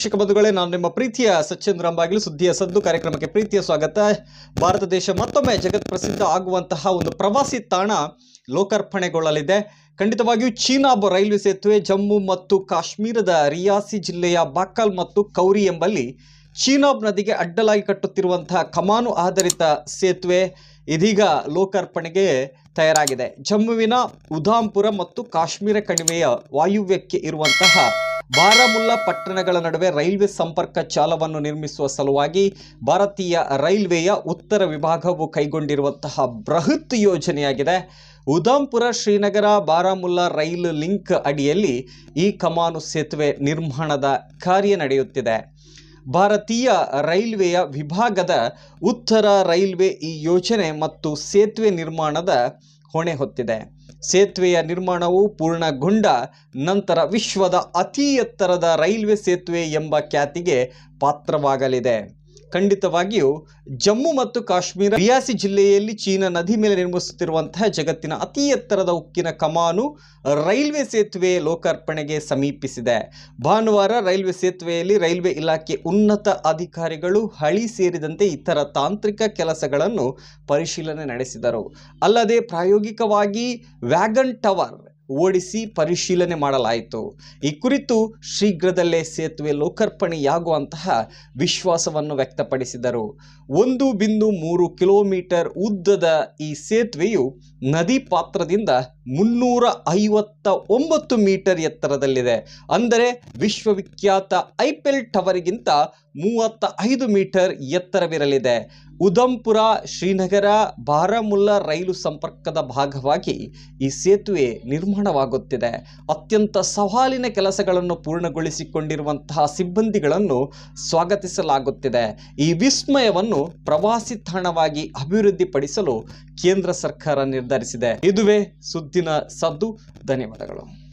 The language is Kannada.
ಶಿಕ್ಷಕ ಬಂಧುಗಳೇ, ನಾನು ನಿಮ್ಮ ಪ್ರೀತಿಯ ಸಚ್ಚಂದ್ರ ಅಂಬಾಗಿಲು ಸುದ್ದಿಯ ಸದ್ದು ಕಾರ್ಯಕ್ರಮಕ್ಕೆ ಪ್ರೀತಿಯ ಸ್ವಾಗತ. ಭಾರತ ದೇಶ ಮತ್ತೊಮ್ಮೆ ಜಗತ್ ಪ್ರಸಿದ್ಧ ಆಗುವಂತಹ ಒಂದು ಪ್ರವಾಸಿ ತಾಣ ಲೋಕಾರ್ಪಣೆಗೊಳ್ಳಲಿದೆ. ಖಂಡಿತವಾಗಿಯೂ ಚೀನಾಬ್ ರೈಲ್ವೆ ಸೇತುವೆ ಜಮ್ಮು ಮತ್ತು ಕಾಶ್ಮೀರದ ರಿಯಾಸಿ ಜಿಲ್ಲೆಯ ಬಾಕಲ್ ಮತ್ತು ಕೌರಿ ಎಂಬಲ್ಲಿ ಚೀನಾಬ್ ನದಿಗೆ ಅಡ್ಡಲಾಗಿ ಕಟ್ಟುತ್ತಿರುವಂತಹ ಕಮಾನು ಆಧಾರಿತ ಸೇತುವೆ ಇದೀಗ ಲೋಕಾರ್ಪಣೆಗೆ ತಯಾರಾಗಿದೆ. ಜಮ್ಮುವಿನ ಉಧಾಂಪುರ ಮತ್ತು ಕಾಶ್ಮೀರ ಕಣಿವೆಯ ವಾಯುವ್ಯಕ್ಕೆ ಇರುವಂತಹ ಬಾರಾಮುಲ್ಲಾ ಪಟ್ಟಣಗಳ ನಡುವೆ ರೈಲ್ವೆ ಸಂಪರ್ಕ ಜಾಲವನ್ನು ನಿರ್ಮಿಸುವ ಸಲುವಾಗಿ ಭಾರತೀಯ ರೈಲ್ವೆಯ ಉತ್ತರ ವಿಭಾಗವು ಕೈಗೊಂಡಿರುವಂತಹ ಬೃಹತ್ ಯೋಜನೆಯಾಗಿದೆ. ಉಧಾಂಪುರ ಶ್ರೀನಗರ, ಬಾರಾಮುಲ್ಲಾ ರೈಲು ಲಿಂಕ್ ಅಡಿಯಲ್ಲಿ ಈ ಕಮಾನು ಸೇತುವೆ ನಿರ್ಮಾಣದ ಕಾರ್ಯ ನಡೆಯುತ್ತಿದೆ. ಭಾರತೀಯ ರೈಲ್ವೆಯ ವಿಭಾಗದ ಉತ್ತರ ರೈಲ್ವೆ ಈ ಯೋಜನೆ ಮತ್ತು ಸೇತುವೆ ನಿರ್ಮಾಣದ ಹೊಣೆ ಹೊತ್ತಿದೆ. ಸೇತುವೆಯ ನಿರ್ಮಾಣವು ಪೂರ್ಣಗೊಂಡ ನಂತರ ವಿಶ್ವದ ಅತಿ ಎತ್ತರದ ರೈಲ್ವೆ ಸೇತುವೆ ಎಂಬ ಖ್ಯಾತಿಗೆ ಪಾತ್ರವಾಗಲಿದೆ. ಖಂಡಿತವಾಗಿಯೂ ಜಮ್ಮು ಮತ್ತು ಕಾಶ್ಮೀರ, ರಿಯಾಸಿ ಜಿಲ್ಲೆಯಲ್ಲಿ ಚೀನಾ ನದಿ ಮೇಲೆ ನಿರ್ಮಿಸುತ್ತಿರುವಂತಹ ಜಗತ್ತಿನ ಅತಿ ಎತ್ತರದ ಉಕ್ಕಿನ ಕಮಾನು ರೈಲ್ವೆ ಸೇತುವೆ ಲೋಕಾರ್ಪಣೆಗೆ ಸಮೀಪಿಸಿದೆ. ಭಾನುವಾರ ರೈಲ್ವೆ ಸೇತುವೆಯಲ್ಲಿ ರೈಲ್ವೆ ಇಲಾಖೆ ಉನ್ನತ ಅಧಿಕಾರಿಗಳು, ಹಳಿ ಸೇರಿದಂತೆ ಇತರ ತಾಂತ್ರಿಕ ಕೆಲಸಗಳನ್ನು ಪರಿಶೀಲನೆ ನಡೆಸಿದರು. ಅಲ್ಲದೆ ಪ್ರಾಯೋಗಿಕವಾಗಿ ವ್ಯಾಗನ್ ಟವರ್ ಓಡಿಸಿ ಪರಿಶೀಲನೆ ಮಾಡಲಾಯಿತು. ಈ ಕುರಿತು ಶೀಘ್ರದಲ್ಲೇ ಸೇತುವೆ ಲೋಕಾರ್ಪಣೆಯಾಗುವಂತಹ ವಿಶ್ವಾಸವನ್ನು ವ್ಯಕ್ತಪಡಿಸಿದರು. ಒಂದು ಬಿಂದು ಮೂರು ಕಿಲೋಮೀಟರ್ ಉದ್ದದ ಈ ಸೇತುವೆಯು ನದಿ ಪಾತ್ರದಿಂದ ಮುನ್ನೂರ ಐವತ್ತ ಒಂಬತ್ತು ಮೀಟರ್ ಎತ್ತರದಲ್ಲಿದೆ. ಅಂದರೆ ವಿಶ್ವವಿಖ್ಯಾತ ಐಪೆಲ್ ಟವರ್ಗಿಂತ ಮೂವತ್ತ ಐದು ಮೀಟರ್ ಎತ್ತರವಿರಲಿದೆ. ಉಧಂಪುರ, ಶ್ರೀನಗರ, ಬಾರಾಮುಲ್ಲಾ ರೈಲು ಸಂಪರ್ಕದ ಭಾಗವಾಗಿ ಈ ಸೇತುವೆ ನಿರ್ಮಾಣವಾಗುತ್ತಿದೆ. ಅತ್ಯಂತ ಸವಾಲಿನ ಕೆಲಸಗಳನ್ನು ಪೂರ್ಣಗೊಳಿಸಿಕೊಂಡಿರುವಂತಹ ಸಿಬ್ಬಂದಿಗಳನ್ನು ಸ್ವಾಗತಿಸಲಾಗುತ್ತಿದೆ. ಈ ವಿಸ್ಮಯವನ್ನು ಪ್ರವಾಸಿ ತಾಣವಾಗಿ ಅಭಿವೃದ್ಧಿಪಡಿಸಲು ಕೇಂದ್ರ ಸರ್ಕಾರ ನಿರ್ಧರಿಸಿದೆ. ಇದುವೇ ಸುದ್ದಿನ ಸದ್ದು. ಧನ್ಯವಾದಗಳು.